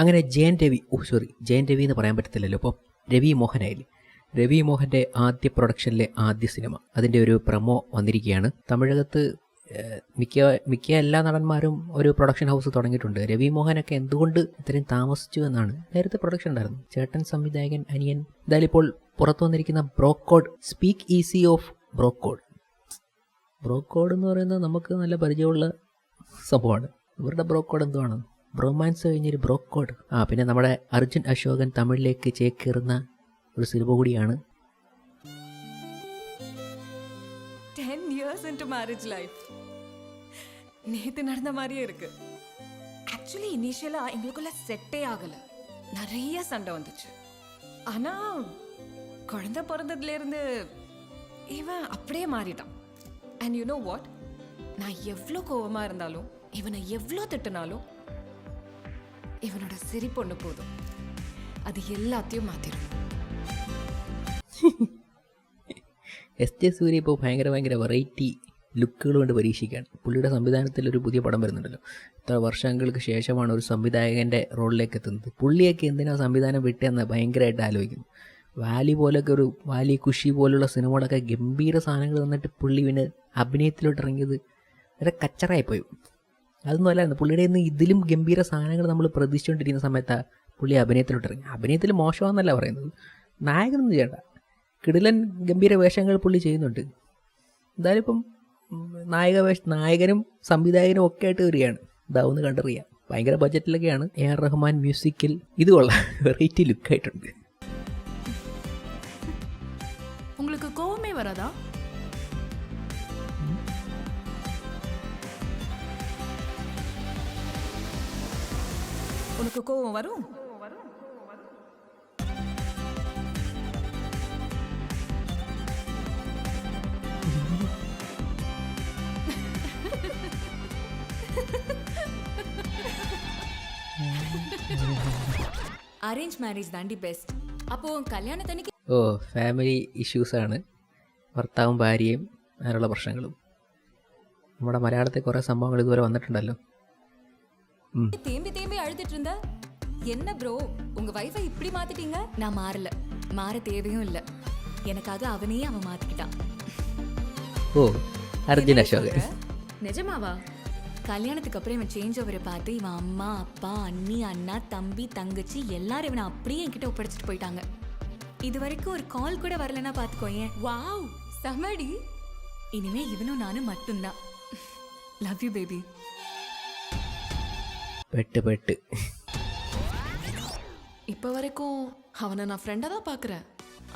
അങ്ങനെ ജയൻ രവി ഓ സോറി ജയൻ രവി എന്ന് പറയാൻ പറ്റത്തില്ലല്ലോ. അപ്പോൾ രവി മോഹനായില്ലേ? രവി മോഹന്റെ ആദ്യ പ്രൊഡക്ഷനിലെ ആദ്യ സിനിമ അതിന്റെ ഒരു പ്രമോ വന്നിരിക്കുകയാണ്. തമിഴകത്ത് മിക്ക മിക്ക എല്ലാ നടന്മാരും ഒരു പ്രൊഡക്ഷൻ ഹൗസ് തുടങ്ങിയിട്ടുണ്ട്. രവി മോഹനൊക്കെ എന്തുകൊണ്ട് ഇത്രയും താമസിച്ചു എന്നാണ് നേരത്തെ പ്രൊഡക്ഷൻ ഉണ്ടായിരുന്നു. ചേട്ടൻ സംവിധായകൻ അനിയൻ എന്തായാലും ഇപ്പോൾ പുറത്തു വന്നിരിക്കുന്ന bro code speak easy of bro code. Bro code എന്ന് പറയുന്നത് നമുക്ക് നല്ല പരിചയമുള്ള സംഭവമാണ്. ഇവരുടെ ബ്രോക്കോഡ് എന്തുവാണ്? ബ്രോമാൻസ് കഴിഞ്ഞൊരു ബ്രോക്കോഡ് ആ പിന്നെ നമ്മുടെ അർജുൻ അശോകൻ തമിഴിലേക്ക് ചേക്കേറുന്ന ഒരു സിനിമ കൂടിയാണ് ten years into marriage life நேத்து நடந்த மாதிரியே இருக்கு ஆக்சுவலி இனிஷியலா எங்களுக்குள்ள செட்டே ஆகல நிறைய சண்டை வந்துச்சு ஆனா குழந்தை பிறந்ததுல இருந்து இவன் அப்படியே மாறிட்டான் அண்ட் யூ நோ வாட் நான் எவ்வளோ கோவமா இருந்தாலும் இவனை எவ்வளோ திட்டினாலும் இவனோட சிரிப்பு ஒன்று போதும் அது எல்லாத்தையும் மாத்திரும் എസ് ജെ സൂര്യ ഇപ്പോൾ ഭയങ്കര ഭയങ്കര വെറൈറ്റി ലുക്കുകൾ കൊണ്ട് പരീക്ഷിക്കുകയാണ് പുള്ളിയുടെ സംവിധാനത്തിൽ ഒരു പുതിയ പടം വരുന്നുണ്ടല്ലോ ഇത്ര വർഷങ്ങൾക്ക് ശേഷമാണ് ഒരു സംവിധായകൻ്റെ റോളിലേക്ക് എത്തുന്നത് പുള്ളിയൊക്കെ എന്തിനാ സംവിധാനം വിട്ടതെന്ന് ഭയങ്കരമായിട്ട് ആലോചിക്കുന്നു വാലി പോലൊക്കെ ഒരു വാലി കുഷി പോലുള്ള സിനിമകളൊക്കെ ഗംഭീര സാധനങ്ങൾ തന്നിട്ട് പുള്ളി പിന്നെ അഭിനയത്തിലോട്ട് ഇറങ്ങിയത് വളരെ കച്ചറായിപ്പോയി അതൊന്നും അല്ലായിരുന്നു പുള്ളിയുടെ നിന്ന് ഇതിലും ഗംഭീര സാധനങ്ങൾ നമ്മൾ പ്രതീക്ഷിച്ചുകൊണ്ടിരിക്കുന്ന സമയത്താണ് പുള്ളി അഭിനയത്തിലോട്ട് ഇറങ്ങി. അഭിനയത്തിൽ മോശമാണെന്നല്ല പറയുന്നത്. നായകനൊന്നും ചെയ്യണ്ട. കിടിലൻ ഗംഭീര വേഷങ്ങൾ പുള്ളി ചെയ്യുന്നുണ്ട്. എന്തായാലും ഇപ്പം നായക വേഷ നായകനും സംവിധായകനും ഒക്കെ ആയിട്ട് വരികയാണ്. ഇതാവുന്ന കണ്ടറിയാം. ഭയങ്കര ബഡ്ജറ്റിലൊക്കെയാണ് എ ആർ റഹ്മാൻ മ്യൂസിക്കിൽ ഇത് കൊള്ളാം വെറൈറ്റി ലുക്കായിട്ടുണ്ട് உனக்கு கோவம் வரும் அரேஞ்ச் மேரேஜ் தாண்டி பெஸ்ட் அப்போ கல்யாணத்தன்னைக்கு ഓ ഫാമിലി ഇഷ്യൂസാണ് ഭർത്താവും ഭാര്യയും അങ്ങനെയുള്ള പ്രശ്നങ്ങളും നമ്മുടെ മലയാളത്തിൽ കുറേ സംഭവങ്ങൾ ഇതുവരെ വന്നിട്ടുണ്ടല്ലോ ഉം. தேம்பி தேம்பி அழுதுட்டு இருந்த என்ன ப்ரோ உங்க வைஃபை இப்படி மாத்திட்டீங்க? நான் மாறல. மாற தேவையும் இல்ல. எனக்காக அவனே அவன் மாத்திக்கிட்டான். ஓ அர்ஜுன் அசோக். நிஜமாவா? கல்யாணத்துக்கு அப்புறம் இவன் சேஞ்ச் ஓவரை பார்த்து இவன் அம்மா அப்பா அண்ணி அண்ணா தம்பி தங்கச்சி எல்லாரும் இவனை அப்படியே என்கிட்ட ஒப்படைச்சிட்டு போயிட்டாங்க. இது வரைக்கும் ஒரு கால் கூட வரலன்னா பார்த்துக்கோயேன் வாவ் சமடி இனிமே இவனும் நானும் மட்டும்தான். லவ் யூ பேபி பெட்டு பெட்டு. இப்போ வரைக்கும் அவனை நான் ஃப்ரெண்டாக தான் பார்க்குறேன்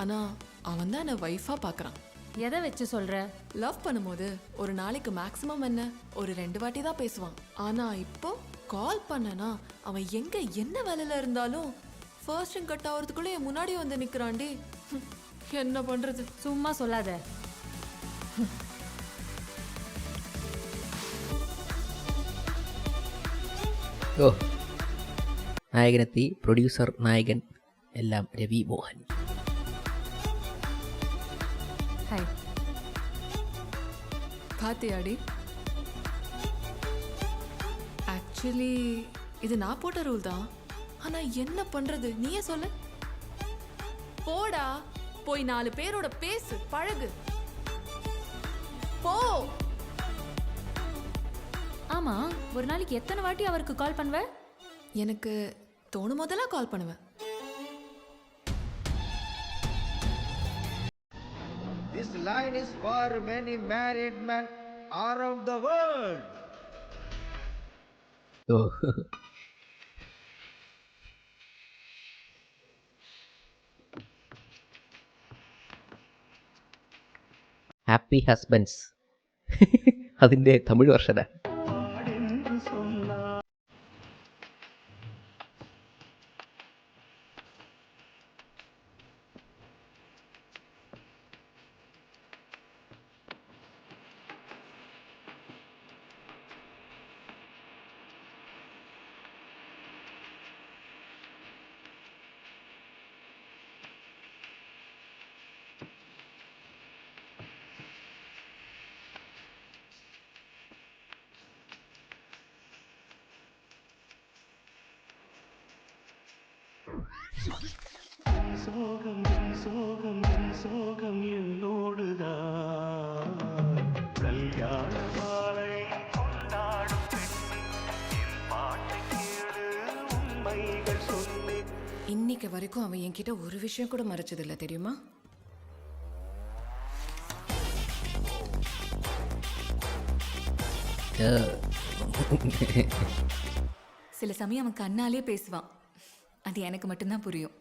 ஆனால் அவன் தான் என்னை ஒய்ஃபாக பார்க்குறான் எதை வச்சு சொல்ற? லவ் பண்ணும்போது ஒரு நாளைக்கு மேக்ஸிமம் என்ன? ஒரு ரெண்டு வாட்டி தான் பேசுவான். ஆனால் இப்போ கால் பண்ணனா அவன் எங்கே என்ன வேலையில் இருந்தாலும் ஃபர்ஸ்ட் கட் ஆகிறதுக்குள்ளே என் முன்னாடி வந்து நிற்கிறான்டி என்ன பண்ணுறது சும்மா சொல்லாதே. ഓ നായകനെത്തി പ്രൊഡ്യൂസർ നായകൻ എല്ലാം രവി മോഹൻ ஹாய் பாத்தியாடி ஆக்சுவலி இது நான் போட்ட ரூல் தான் ஆனா என்ன பண்றது நீயே சொல்லு போடா போய் நாலு பேரோட பேசு பழகு போ ஆமா ஒரு நாளைக்கு எத்தனை வாட்டி அவருக்கு கால் பண்ணுவ எனக்கு தோணும் போதெல்லாம் கால் பண்ணுவேன் This line is for many married men around the world. Oh happy husbands അതിൻ്റെ തമിഴ് വർഷന சோகம் சோகம் சோகம் என்னோடுதான் கல்யாண மாலை கொண்டாடும் பெண்ணே என் பாட்டை கேளு உண்மைகள் சொன்னேன் இன்னைக்கு வரைக்கும் அவன் என்கிட்ட ஒரு விஷயம் கூட மறைச்சதில்ல தெரியுமா? சில சமயம் அவன் கண்ணாலே பேசுவான். அது எனக்கு மட்டும்தான் புரியும்.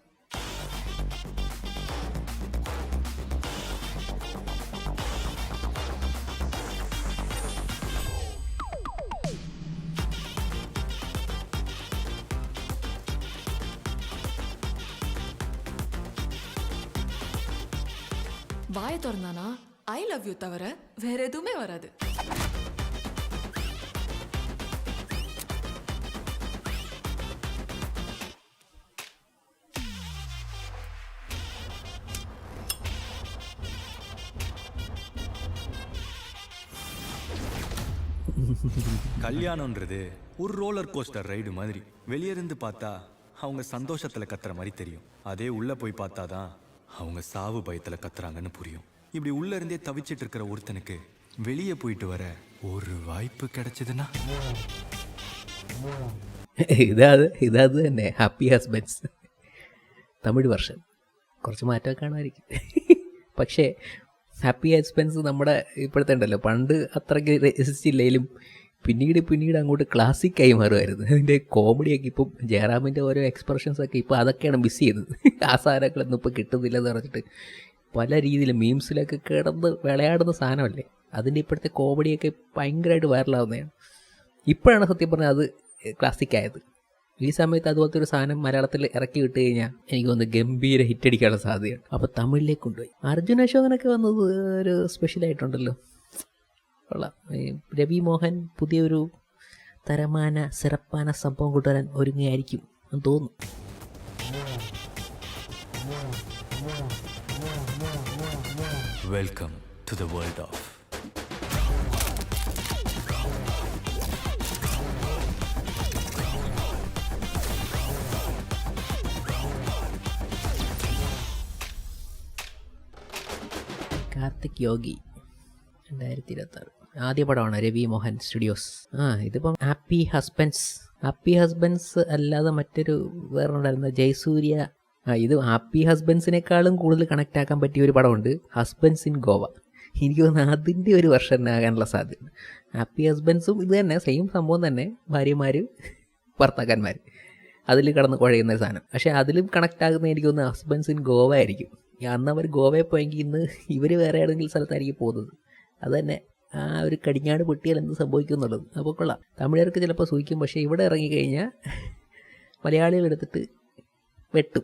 வாயை திறந்தானா? ஐ லவ் யூ தவிர வேற எதுவுமே வராது. கல்யாணம்ன்றது ஒரு ரோலர் கோஸ்டர் ரைடு மாதிரி வெளியே இருந்து பார்த்தா அவங்க சந்தோஷத்துல கத்துற மாதிரி தெரியும் அதே உள்ள போய் பார்த்தாதான் அவங்க சாவு பயத்துல கத்துறாங்கன்னு புரியும் இப்படி உள்ள இருந்தே தவிச்சிட்டு இருக்கிற ஒருத்தனுக்கு வெளியே போயிட்டு வர ஒரு வாய்ப்பு கிடைச்சதுன்னா ഇതാത് ഇതാത് തന്നെ ഹാപ്പി ഹസ്ബൻഡ്സ് തമിഴ് വർഷൻ കുറച്ച് മാറ്റമൊക്കെ കാണുമായിരിക്കും പക്ഷേ ഹാപ്പി എക്സ്പെൻസ് നമ്മുടെ ഇപ്പോഴത്തെ ഉണ്ടല്ലോ. പണ്ട് അത്രയ്ക്ക് രസിച്ചില്ലെങ്കിലും പിന്നീട് പിന്നീട് അങ്ങോട്ട് ക്ലാസിക്കായി മാറുമായിരുന്നു. അതിന്റെ കോമഡിയൊക്കെ ഇപ്പം ജയറാമിന്റെ ഓരോ എക്സ്പ്രഷൻസൊക്കെ ഇപ്പോൾ അതൊക്കെയാണ് മിസ് ചെയ്തത് ആ സാധനങ്ങളൊന്നും ഇപ്പോൾ കിട്ടുന്നില്ലെന്ന് പറഞ്ഞിട്ട് പല രീതിയിൽ മീംസിലൊക്കെ കിടന്ന് വിളയാടുന്ന സാധനമല്ലേ? അതിന്റെ ഇപ്പോഴത്തെ കോമഡിയൊക്കെ ഭയങ്കരമായിട്ട് വൈറലാവുന്നതാണ് ഇപ്പോഴാണ് സത്യം പറഞ്ഞാൽ അത് ക്ലാസിക് ആയത്. ഈ സമയത്ത് അതുപോലത്തെ ഒരു സാധനം മലയാളത്തിൽ ഇറക്കി വിട്ട് കഴിഞ്ഞാൽ എനിക്ക് തോന്നുന്നു ഗംഭീര ഹിറ്റ് അടിക്കാനുള്ള സാധ്യതയാണ് അപ്പോൾ തമിഴിലേക്ക് കൊണ്ടുപോയി. അർജുന അശോകനൊക്കെ വന്നത് ഒരു സ്പെഷ്യലായിട്ടുണ്ടല്ലോ കൊള്ളാം. രവി മോഹൻ പുതിയൊരു തരമാന സിറപ്പാന സംഭവം കൊണ്ടുവരാൻ ഒരുങ്ങിയായിരിക്കും എന്ന് തോന്നുന്നു. Welcome to the world of Karthik Yogi. രണ്ടായിരത്തി ഇരുപത്താറ് ആദ്യ പടമാണ് രവി മോഹൻ സ്റ്റുഡിയോസ്. ആ ഇതിപ്പം ഹാപ്പി ഹസ്ബൻഡ്സ്. ഹാപ്പി ഹസ്ബൻഡ്സ് അല്ലാതെ മറ്റൊരു വേറെ ഉണ്ടായിരുന്ന ജയസൂര്യ. ആ ഇത് ഹാപ്പി ഹസ്ബൻഡ്സിനേക്കാളും കൂടുതൽ കണക്റ്റ് ആക്കാൻ പറ്റിയ ഒരു പടമുണ്ട്. Husbands in Goa. എനിക്ക് തോന്നുന്നു അതിന്റെ ഒരു വർഷം ആകാനുള്ള സാധ്യത. ഹാപ്പി ഹസ്ബൻഡ്സും ഇത് തന്നെ സെയിം സംഭവം തന്നെ. ഭാര്യമാർ ഭർത്താക്കന്മാർ അതിൽ കടന്ന് കുഴയുന്ന സാധനം. പക്ഷേ അതിലും കണക്റ്റ് ആകുന്ന എനിക്ക് തോന്നുന്നു ഹസ്ബൻഡ്സ് ഇൻ ഗോവ ആയിരിക്കും. അന്ന് അവർ ഗോവയിൽ പോയെങ്കിൽ ഇന്ന് ഇവർ വേറെ ഏതെങ്കിലും സ്ഥലത്തായിരിക്കും പോകുന്നത്. അത് തന്നെ ആ ഒരു കടിഞ്ഞാട് പൊട്ടിയാൽ എന്ത് സംഭവിക്കും എന്നുള്ളത്. അപ്പോൾ കൊള്ളാം. തമിഴർക്ക് ചിലപ്പോൾ സൂചിക്കും പക്ഷേ ഇവിടെ ഇറങ്ങിക്കഴിഞ്ഞാൽ മലയാളികൾ എടുത്തിട്ട് വെട്ടും.